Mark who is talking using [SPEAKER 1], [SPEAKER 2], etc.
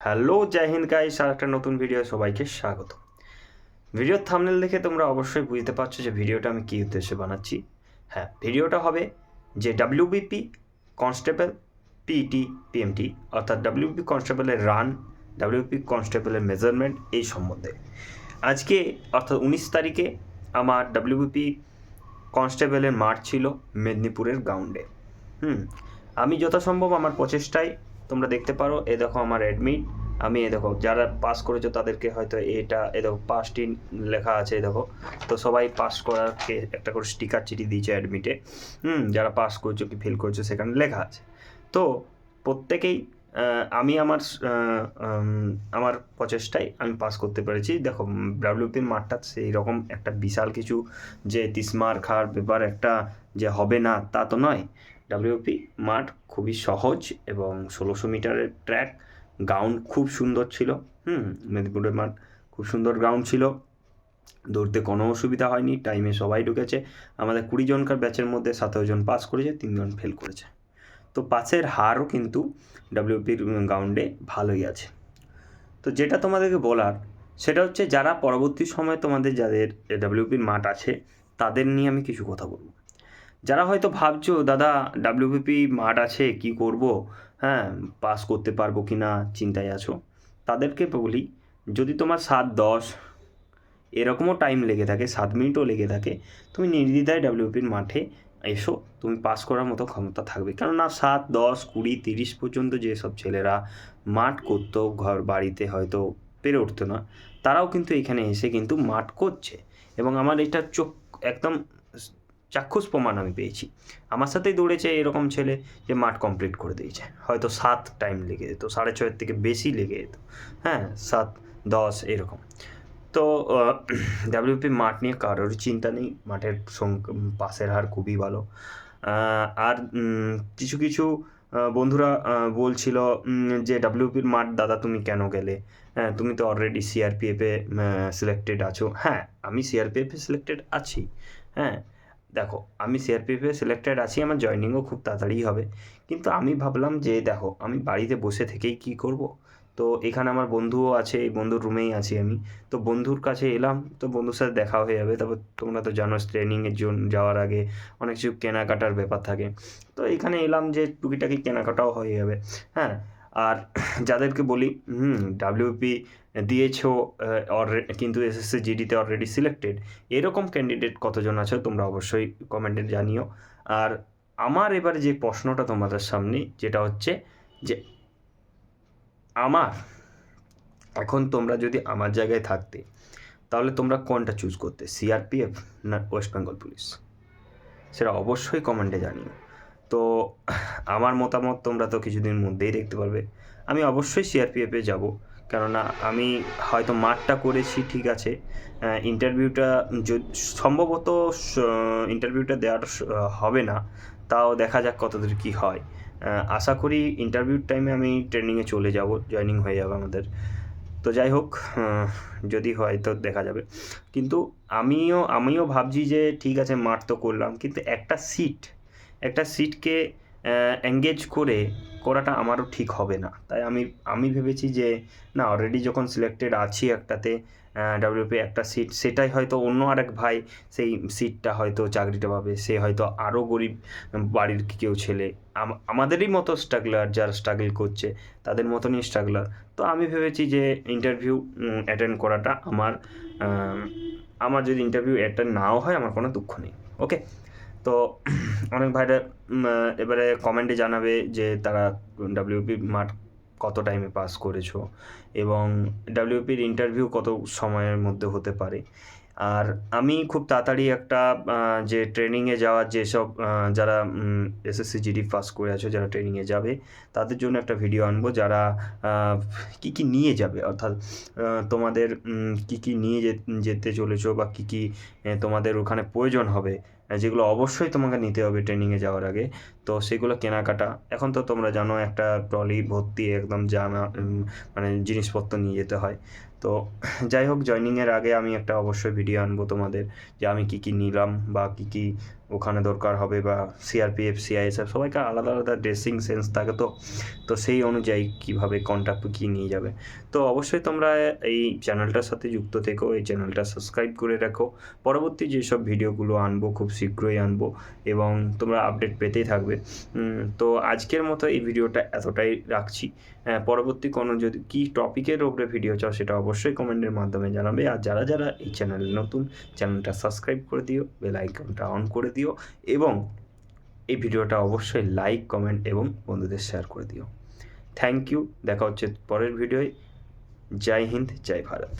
[SPEAKER 1] Hello, জয় Hind guys আর একটা নতুন ভিডিও সবাইকে স্বাগত। ভিডিওর থামনেল দেখে তোমরা অবশ্যই বুঝতে পারছ যে ভিডিওটা আমি কী উদ্দেশ্যে বানাচ্ছি। হ্যাঁ ভিডিওটা হবে যে ডাব্লিউবিপি কনস্টেবল পিটি পিএমটি অর্থাৎ ডাব্লিউপি কনস্টেবলের রান ডাব্লিউপি কনস্টেবলের মেজারমেন্ট এই সম্বন্ধে। আজকে, অর্থাৎ উনিশ তারিখে আমার ডাব্লিউবিপি কনস্টেবলের মাঠ ছিল মেদিনীপুরের গ্রাউন্ডে হুম, আমি যথাসম্ভব আমার প্রচেষ্টায় তোমরা দেখতে পারো, এ দেখো আমার অ্যাডমিট আমি এ দেখো, যারা পাস করেছ তাদেরকে হয়তো এটা, এ দেখো পাসটি লেখা আছে, এ দেখো। তো সবাই পাস করারকে একটা করে স্টিকার চিঠি দিয়েছে অ্যাডমিটে হুম, যারা পাস করছ কি ফেল করছ সেখানে লেখা আছে। তো প্রত্যেকেই আমি আমার আমার প্রচেষ্টায় আমি পাস করতে পেরেছি। দেখো ডাব্লিউপির মাঠটা সেই রকম একটা বিশাল কিছু যে তিসমার খার ব্যাপার একটা যে হবে না, তা তো নয়। ডাব্লিউপি মাঠ খুবই সহজ এবং ষোলোশো মিটারের ট্র্যাক। গ্রাউন্ড খুব সুন্দর ছিল, হুম, মেদিনীপুরের মাঠ খুব সুন্দর গ্রাউন্ড ছিল। দৌড়তে কোনো অসুবিধা হয়নি টাইমে সবাই ঢুকেছে। আমাদের কুড়ি জনকার ব্যাচের মধ্যে সতেরো জন পাস করেছে তিনজন ফেল করেছে। তো পাসের হারও কিন্তু ডাব্লিউপির গ্রাউন্ডে ভালোই আছে। তো যেটা তোমাদেরকে বলার, সেটা হচ্ছে যারা পরবর্তী সময়ে তোমাদের যাদের ডাব্লিউপির মাঠ আছে, তাদের নিয়ে আমি কিছু কথা বলব। যারা হয়তো ভাবছ, দাদা ডাব্লিউপিপি মাঠ আছে, কি করব? হ্যাঁ পাস করতে পারব কি না চিন্তায় আছো? তাদেরকে বলি, যদি তোমার সাত দশ, এরকমও টাইম লেগে থাকে, সাত মিনিটও লেগে থাকে, তুমি নির্দ্বিধায় ডাব্লিউপির মাঠে এসো, তুমি পাস করার মতো ক্ষমতা থাকবে। কেননা সাত দশ, কুড়ি, তিরিশ পর্যন্ত যেসব ছেলেরা মাঠ করতো, ঘর, বাড়িতে হয়তো পেরে উঠতো না, তারাও কিন্তু এখানে এসে কিন্তু মাঠ করছে। এবং আমার এটা চোখ একদম চাক্ষুষ প্রমাণ আমি পেয়েছি। আমার সাথেই দৌড়েছে এরকম ছেলে যে মাঠ কমপ্লিট করে দিয়েছে। হয়তো সাত টাইম লেগে যেত, সাড়ে ছয়ের থেকে বেশি লেগে যেত। হ্যাঁ সাত, দশ, এরকম। তো ডাব্লিউপি মাঠ নিয়ে কারোর চিন্তা নেই। মাঠের পাসের হার খুবই ভালো। আর কিছু কিছু বন্ধুরা বলছিল যে ডাব্লিউপির মাঠ, দাদা তুমি কেন গেলে? হ্যাঁ তুমি তো অলরেডি সিআরপিএফে সিলেক্টেড আছো। হ্যাঁ আমি সিআরপিএফে সিলেক্টেড আছি। হ্যাঁ দেখো, আমি সিআরপিএফে সিলেক্টেড আছি, আমার জয়নিংও খুব তাড়াতাড়ি হবে। কিন্তু আমি ভাবলাম যে, দেখো, আমি বাড়িতে বসে থেকেই কি করব? তো এখানে আমার বন্ধুও আছে, এই বন্ধুর রুমেই আছি আমি। তো বন্ধুর কাছে এলাম, তো বন্ধুর সাথে দেখা হয়ে যাবে। তারপর তোমরা তো জানো ট্রেনিংয়ের জন্য যাওয়ার আগে অনেক কিছু কেনাকাটার ব্যাপার থাকে। তো এখানে এলাম যে, টুকিটাকি কেনাকাটাও হয়ে যাবে। হ্যাঁ আর যাদেরকে বলি, হুম ডাব্লিউপি দিয়েছ অলরেডি কিন্তু এসএসসি জিডিতে অলরেডি সিলেক্টেড এরকম ক্যান্ডিডেট কতজন আছে তোমরা অবশ্যই কমেন্টে জানিও। আর আমার এবারে যে প্রশ্নটা তোমাদের সামনে, যেটা হচ্ছে যে আমার, এখন তোমরা যদি আমার জায়গায় থাকতে, তাহলে তোমরা কোনটা চুজ করতে সিআরপিএফ না ওয়েস্ট বেঙ্গল পুলিশ সেটা অবশ্যই কমেন্টে জানিও। তো আমার মতামত তোমরা তো কিছুদিন মধ্যেই দেখতে পারবে। আমি অবশ্যই সিআরপিএফে যাব। কেননা আমি হয়তো মাঠটা করেছি, ঠিক আছে। ইন্টারভিউটা সম্ভবত ইন্টারভিউটা দেওয়ার হবে না। তাও দেখা যাক কতদূর কী হয়। আশা করি ইন্টারভিউর টাইমে আমি ট্রেনিংয়ে চলে যাব জয়েনিং হয়ে যাবে আমাদের। তো যাই হোক যদি হয় তো দেখা যাবে। কিন্তু আমিও আমিও ভাবছি যে ঠিক আছে, মাঠ তো করলাম। কিন্তু একটা সিট একটা সিটকে এঙ্গেজ করে করাটা আমারও ঠিক হবে না। তাই আমি আমি ভেবেছি যে, না অলরেডি যখন সিলেক্টেড আছি একটাতে ডাব্লিউপি একটা সিট সেটাই হয়তো অন্য আরেক ভাই সেই সিটটা হয়তো চাকরিটা পাবে। সে হয়তো আরও গরিব বাড়ির কেউ ছেলে। আম- আমাদেরই মতো স্ট্রাগলার যারা স্ট্রাগল করছে, তাদের মতনই স্ট্রাগলার তো আমি ভেবেছি যে ইন্টারভিউ অ্যাটেন্ড করাটা আমার আমার যদি ইন্টারভিউ অ্যাটেন্ড নাও হয়, আমার কোনো দুঃখ নেই। ওকে তো অনেক ভাইরা এবারে কমেন্টে জানাবে যে তারা ডাব্লিউপি মাঠ কত টাইমে পাস করেছ এবং ডাব্লিউপির ইন্টারভিউ কত সময়ের মধ্যে হতে পারে। আর আমি খুব তাড়াতাড়ি একটা যে ট্রেনিংয়ে যাওয়ার যেসব যারা এসএসসি জিডি পাস করে আছো, যারা ট্রেনিংয়ে যাবে, তাদের জন্য একটা ভিডিও আনব যারা কি কি নিয়ে যাবে, অর্থাৎ তোমাদের কি কি নিয়ে যেতে চলেছো বা কি কি তোমাদের ওখানে প্রয়োজন হবে যেগুলো অবশ্যই তোমাকে নিতে হবে ট্রেনিংয়ে যাওয়ার আগে। তো সেগুলো কেনাকাটা। এখন তো তোমরা জানো একটা ট্রলি ভর্তি একদম জানা মানে জিনিসপত্র নিয়ে যেতে হয়। তো যাই হোক জয়নিংয়ের আগে আমি একটা অবশ্যই ভিডিও আনব তোমাদের যে আমি কী কী নিলাম বা কী কী ওখানে দরকার হবে বা সিআরপিএফ সিআইএসএফ সবাইকে আলাদা আলাদা ড্রেসিং সেন্স থাকে তো তো সেই অনুযায়ী কীভাবে কন্ট্যাক্ট কী নিয়ে যাবে। তো অবশ্যই তোমরা এই চ্যানেলটার সাথে যুক্ত থেকো এই চ্যানেলটা সাবস্ক্রাইব করে রাখো। পরবর্তী যেসব ভিডিওগুলো আনব খুব শীঘ্রই আনব এবং তোমরা আপডেট পেতেই থাকবে। তো আজকের মতো এই ভিডিওটা এতটাই রাখছি। হ্যাঁ, পরবর্তী কোনো যদি কী টপিকের ওপরে ভিডিও চাও সেটা অবশ্যই কমেন্টের মাধ্যমে জানাবে। আর যারা যারা এই চ্যানেলে নতুন, চ্যানেলটা সাবস্ক্রাইব করে দিও, বেল আইকনটা অন করে দিও এবং এই ভিডিওটা অবশ্যই লাইক, কমেন্ট এবং বন্ধুদের শেয়ার করে দিও। Thank you. দেখা হচ্ছে পরের ভিডিওয়। জয় হিন্দ, জয় ভারত।